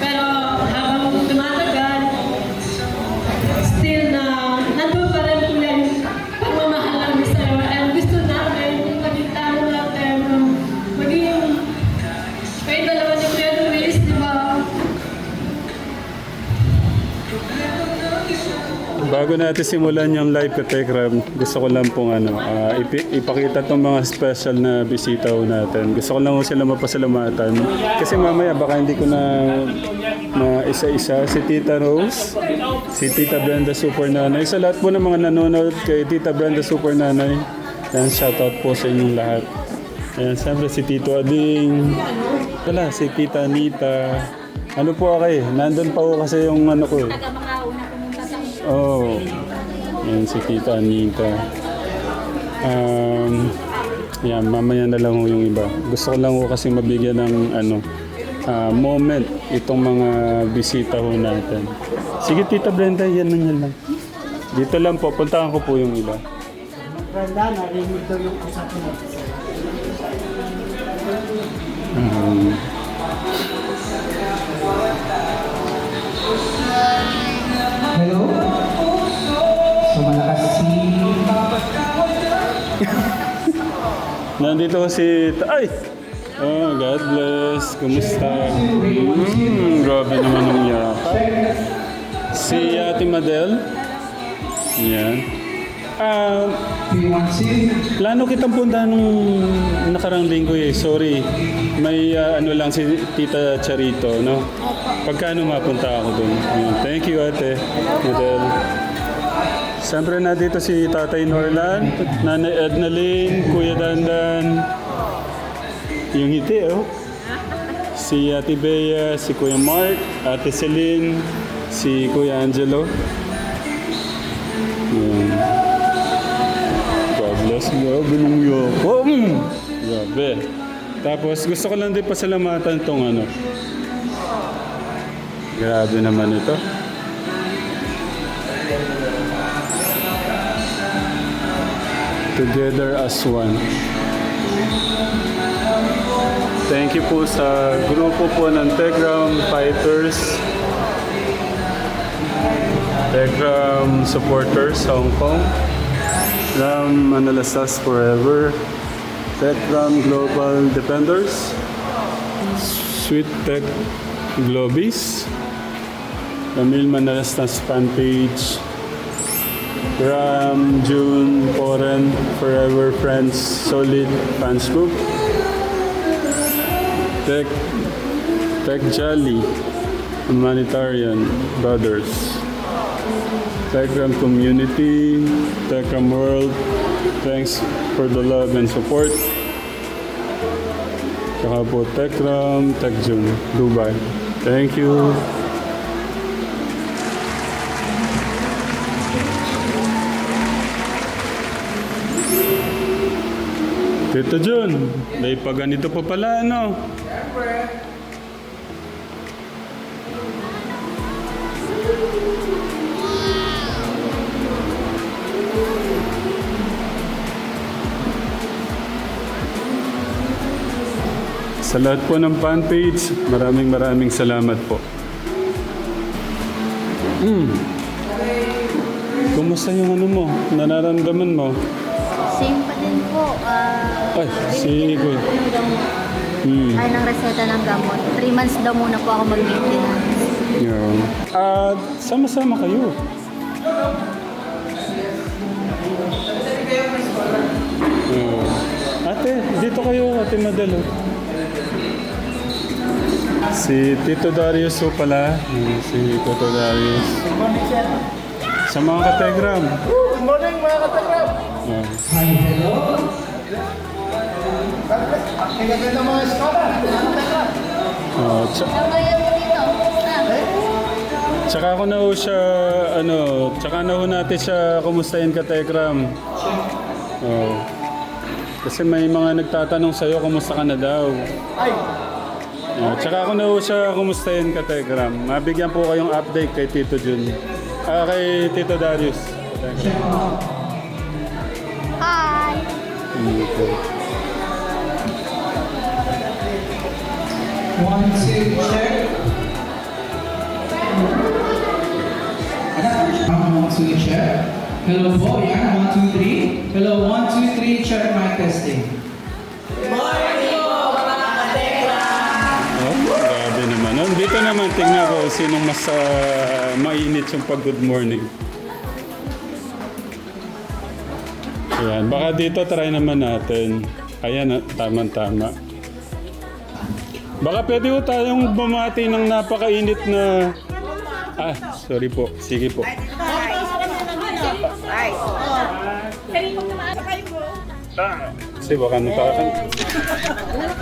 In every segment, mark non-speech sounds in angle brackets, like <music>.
pero Bago natin simulan yung live ka Tekram, gusto ko lang pong ano, ah, ipi- ipakita tong mga special na bisita natin. Gusto ko lang ho sila mapasalamatan. Kasi mamaya baka hindi ko na na isa-isa. Si Tita Rose, si Tita Brenda Super Nanay. Sa lahat po ng mga nanonood kay Tita Brenda Super Nanay, yan, shoutout po sa inyong lahat. Ayan, siyempre si Tito Ading. Wala, si Tita Anita. Ano po okay? Nandun pa ho kasi yung ano ko eh. Taga mga una pumunta sa Oh, yan si Tita Anita. Um, yan, mamaya na lang ho yung iba. Gusto ko lang ho kasi mabigyan ng ano, ah, moment itong mga bisita ho natin. Sige Tita Brenda, yan lang yan lang. Dito lang po, puntahan ko po yung iba. Brenda, narinig daw yung usapan mo. Um, Hello? So malakas <laughs> si... nandito si... Ay! Oh, God bless. Kumusta? Mm, grabe naman ang yakap. Si Ate Madel. Yan. Ah, P1C. plano kitang punta nung nakarang linggo eh. Sorry. May ah, ano lang si Tita Charito, no? Pagkano mapunta ako. Yun. Thank you, Ate Madel. Siyempre na dito si Tatay Norlan, Nanay Edna Lynn, Kuya Dandan. Yung ngiti, oh. Si Ate Bea, si Kuya Mark, Ate Celine, si Kuya Angelo. Yan. God bless. Grabe nung yoko. Mm. Grabe. Tapos gusto ko lang din pasalamatan tong ano. Grabe naman ito. Together as one. Thank you po sa grupo po ng Tegram Fighters. Tegram Supporters Hong Kong. Ram Manalasas Forever. Tegram Global Defenders. Sweet Tech Globis. Camille Manalastas fan page. Ram, June, Foreign, Forever Friends, Solid Fans Group. Tech, Tech Jolly, Humanitarian Brothers. Techram Community, Techram World, thanks for the love and support. Saka po Techram, TechJun, Dubai. Thank you. Tito Jun, may pa ganito pa pala, ano? Sa lahat po ng fan maraming maraming salamat po. Hmm. Kumusta yung ano mo? Nararamdaman mo? Ay, si Kuya. ako ng gamot. Hmm. Ay, ng reseta ng gamot. Three months daw muna po ako mag-maintenance. Yeah. At sama-sama kayo. Yeah. Ate, dito kayo, Ate Madel. oh. Si Tito Darius po pala. Hmm, Si Tito Darius. Sa mga kategram. Good morning mga katagrap. Yeah. Hi, hello. Ganda ng mga eskola. Oh, kaya? Tsaka ako na ho siya, ano, tsaka na ho natin siya kumustahin ka, Tekram. Oh. Kasi may mga nagtatanong sa'yo, kumusta ka na daw. Ay, Oh, tsaka ako na ho siya kumustahin ka, Tekram. Mabigyan po kayong update kay Tito Jun. Ah, kay Tito Darius. Hi! Okay. One, two, check. One, two, check. Hello po, yan. One, two, three. Hello, one, two, three, check mic testing. Oh, grabe naman. Oh, dito naman, tingnan ko sinong mas ah, mainit yung pag good morning. Ayan, baka dito try naman natin. Ayan, ah, tama-tama. Baka pwede ko tayong bumati ng napakainit na... Ah, sorry po. Sige po. Kasi baka natakan.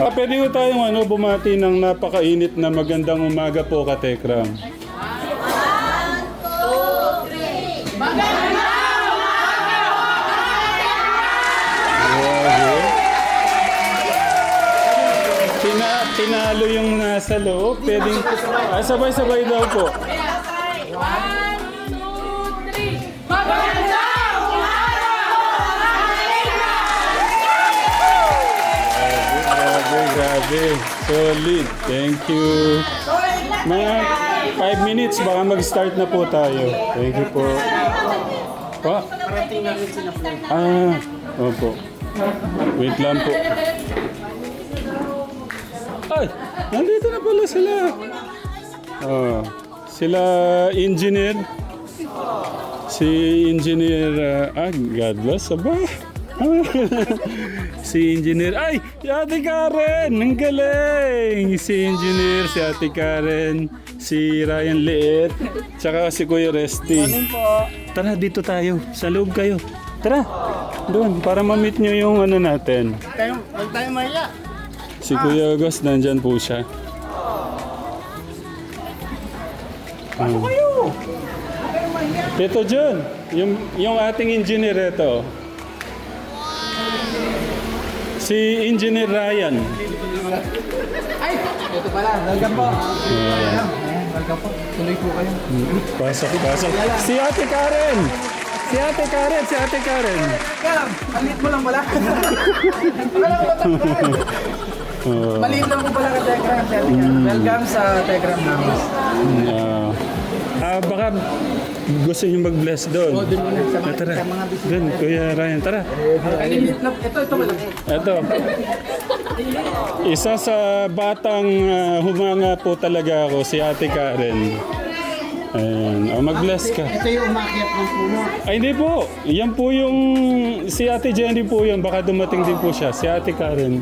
Ah, pwede ko tayong ano, bumati ng napakainit na magandang umaga po, Katekram. Tinalo yung nasa loob. Pwedeng, ah, sabay-sabay daw po. Grabe, grabe. Solid. Thank you. Mga 5 minutes, baka mag-start na po tayo. Thank you po. Pa? Ah, opo. Wait lang po. Nandito na pala sila. Oh, sila engineer. Si engineer, uh, ah, God bless, aba. <laughs> si engineer, ay, si Ate Karen, ang galing. Si engineer, si Ate Karen, si Ryan Liet, tsaka si Kuya Resty. Tara, dito tayo. Sa loob kayo. Tara, doon, para ma-meet nyo yung ano natin. Tayo, tayo maya. Si Kuya August, nandyan po siya. Pasok kayo! Ito John, yung, yung ating engineer ito. Si Engineer Ryan. Ay, ito pala. Welcome po. Ayan. Welcome po. Tuloy po kayo. Pasok, pasok. Si Ate Karen! Si Ate Karen, si Ate Karen. Kaya, maliit mo lang pala. <laughs> Wala ko matanggal. <laughs> Oh, Maliit lang po pala ka Telegram. Welcome sa Telegram namin. ah, ah, baka gusto niyo mag-bless doon. Oh, muna sa Ah, mga, tara. sa mga bisita. Doon, Kuya Ryan, tara. Ito, ito malaki. Ito. Isa sa batang ah, humanga po talaga ako, si Ate Karen. Ayan. O, mag-bless ka. Ito yung umakyat ng puno. Ay, hindi po. Yan po yung... Si Ate Jenny po yun. Baka dumating din po siya. Si Ate Karen.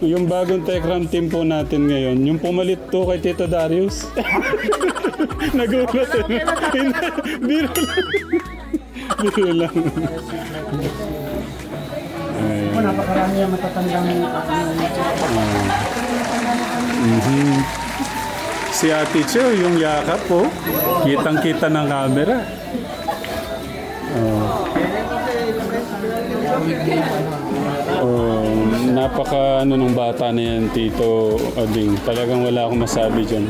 Yung bagong Tekram team po natin ngayon. Yung pumalit to kay Tito Darius. <laughs> Nagulat. eh. Hindi, <laughs> Biro lang. Biro lang. Napakarami yung matatandang Mhm. Si Ate Cho, yung yakap po. Kitang-kita ng camera. Oh. Oh, napaka ano nung bata na yan, Tito Ading. Talagang wala akong masabi dyan.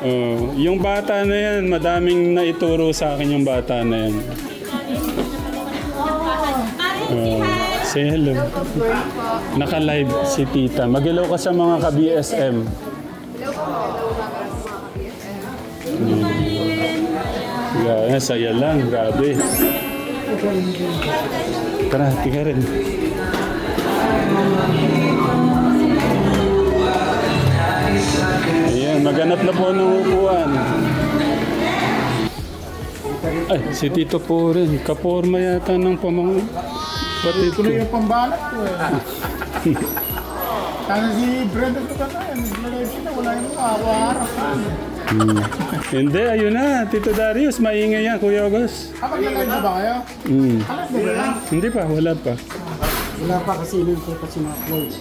Oh, yung bata na yan, madaming naituro sa akin yung bata na yan. Oh, say hello. Naka-live si Tita. Mag-hello ka sa mga ka-BSM. Hmm. Yeah, saya lang. Grabe. Tara, tika rin. Ayan, maghanap na po ng upuan. Ay, si Tito po rin. Kaporma yata ng pamang... Pati Tuloy yung pambalat ko eh. <laughs> Sana si Brenda ko ka na, nag-live sila, wala yung araw-araw. Hmm. Hindi, ayun na. Tito Darius, maingay yan, Kuya August. Ah, mag-live na ba kayo? Hmm. Ba yan? Hindi pa, wala pa. Wala pa kasi nung ko pa sina-upload.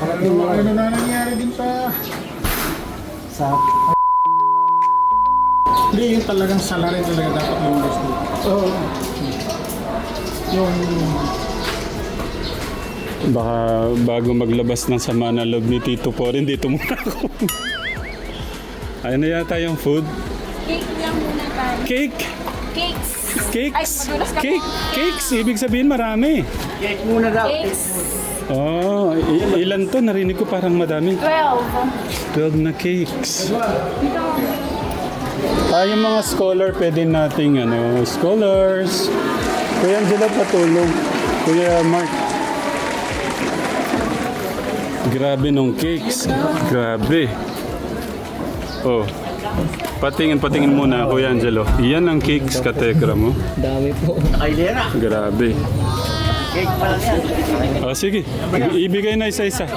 Ano, ano na nangyari din pa? sa hindi, yung talagang salary talaga dapat lumabas dito. Oo. Oh. Yung... Baka bago maglabas ng sama na love ni Tito Porin, dito muna ako. Ayun na yata yung food. Cake lang muna tayo. Cake? Cakes. Cakes? Ay, Cake? Cakes? Ibig sabihin marami. Cake muna daw. Cakes. Ah, oh, il- ilan to? Narinig ko parang madami. 12. 12 na cakes. Ah, yung mga scholar pwede nating ano, scholars. Kuya Angela patulong. Kuya Mark. Grabe nung cakes. Grabe. Oh. Patingin, patingin muna, Kuya Angelo. Yan ang cakes katekra mo. Dami po. Ay, Kailera. Grabe. Oh, sige. Ibigay na isa-isa.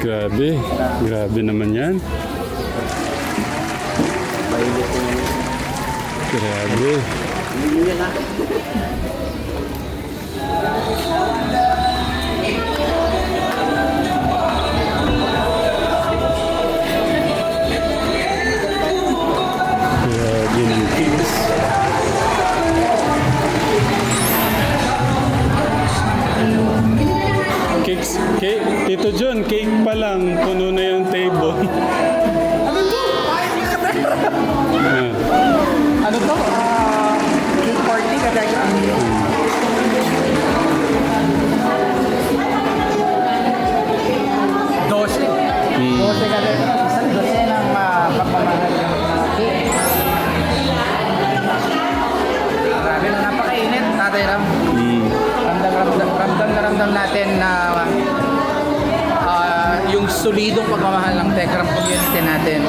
Grabe. Grabe naman yan. Grabe. Grabe. Cake, Tito John, cake pa lang. Puno na yung table. ano to? <laughs> Ano to? Uh, cake party ka pakiramdam natin na uh, yung solidong pagmamahal ng Techram community natin.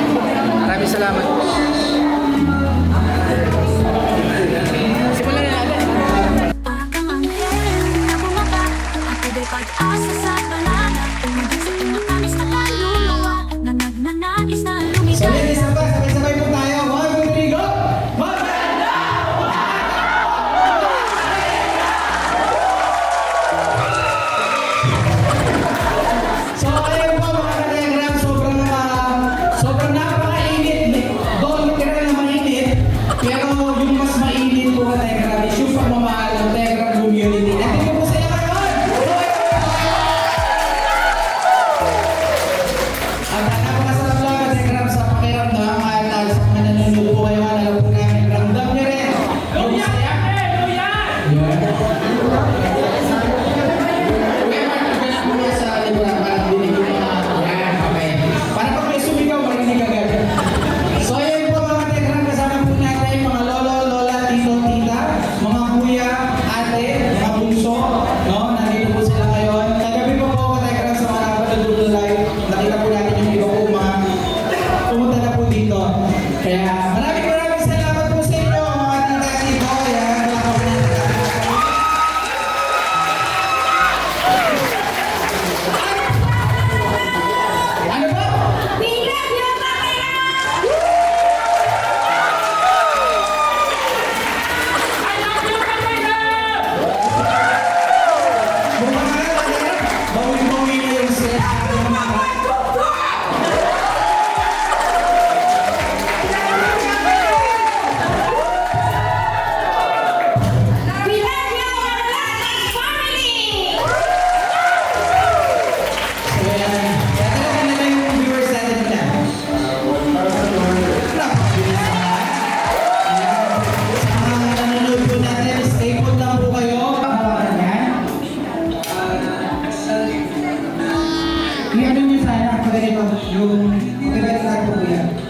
Maraming salamat po. Simulan na natin. Ang angin banana,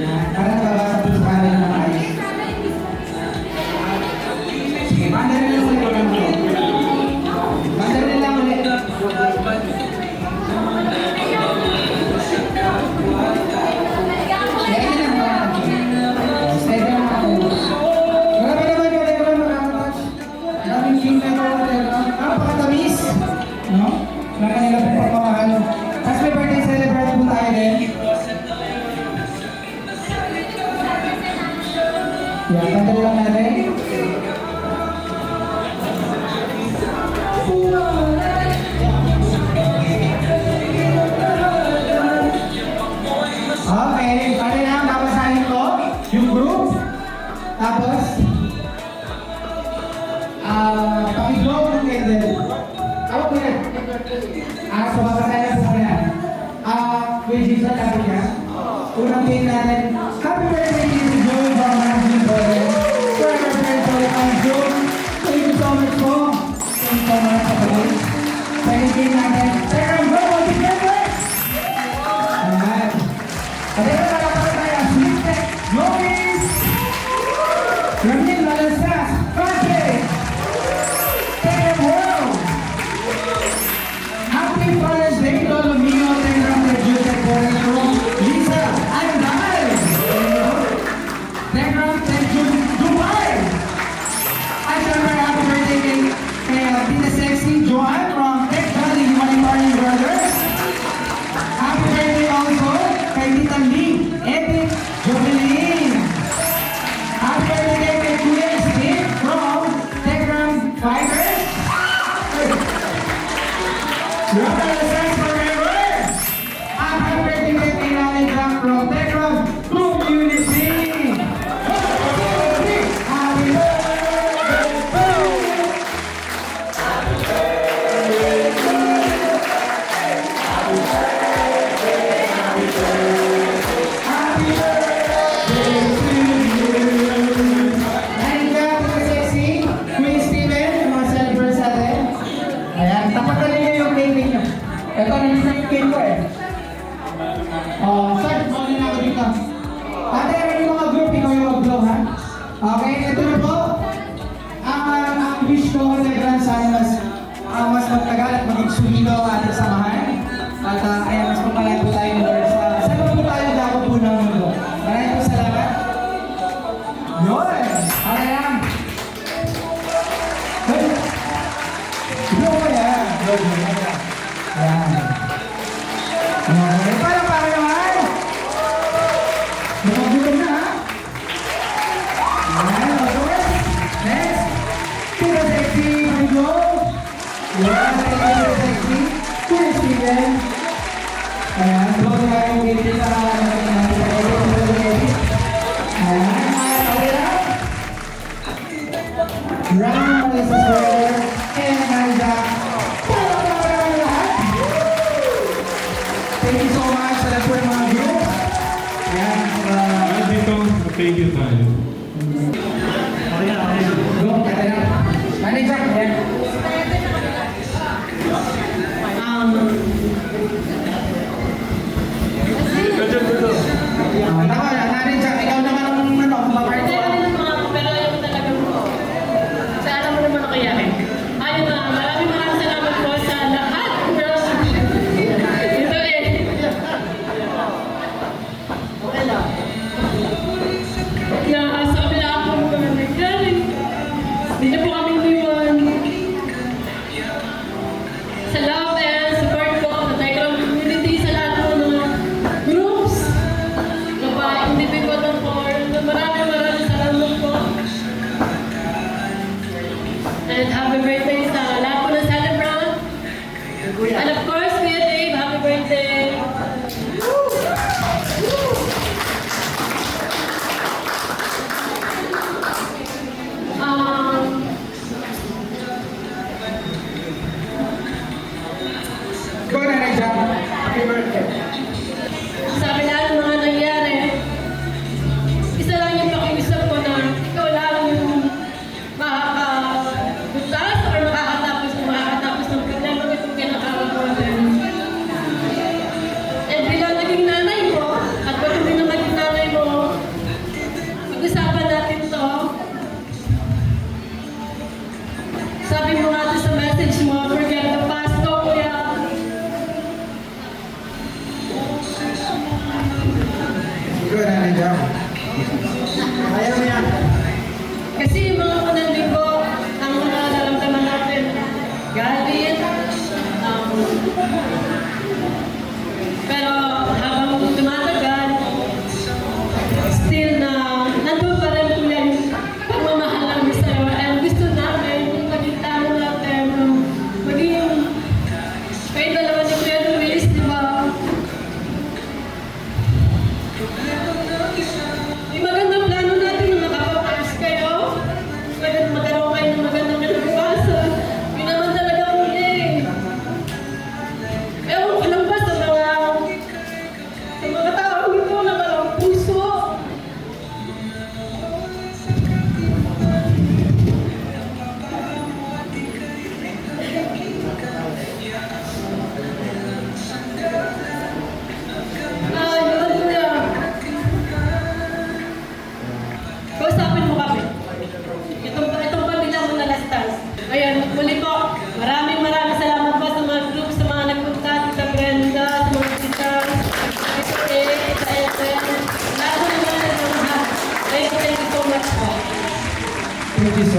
நிறைய Ah, so baka tayo sa kanya. Ah, uh, which is not Unang game natin,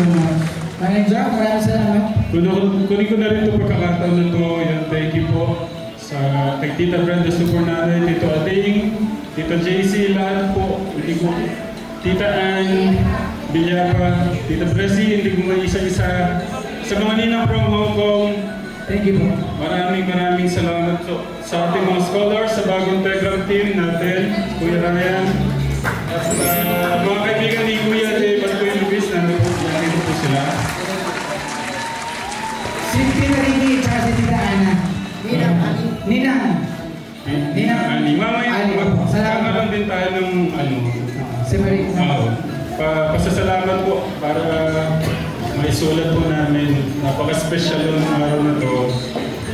so much. Maraming salamat. Kunin kunin ko na rin itong pagkakataon na to. Yan, thank you po sa kay Tita Brenda Super Nanay, Tito Ading, Tito JC, lahat po. Hindi ko, Tita Ann, Bilyapa, Tita Bresi, hindi ko maisa-isa. Sa mga ninang from Hong Kong, Thank you po. maraming maraming salamat so, sa ating mga scholars, sa bagong Telegram team natin, Kuya Ryan, at uh, mga kaibigan ni Kuya Si Marie. Oo. Pa, pasasalamat po para maisulat po namin. Napaka-special yung araw na to.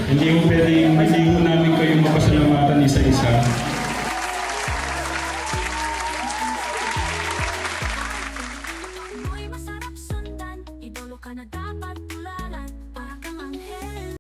Hindi ko pwedeng, hindi ko namin kayo mapasalamatan isa-isa.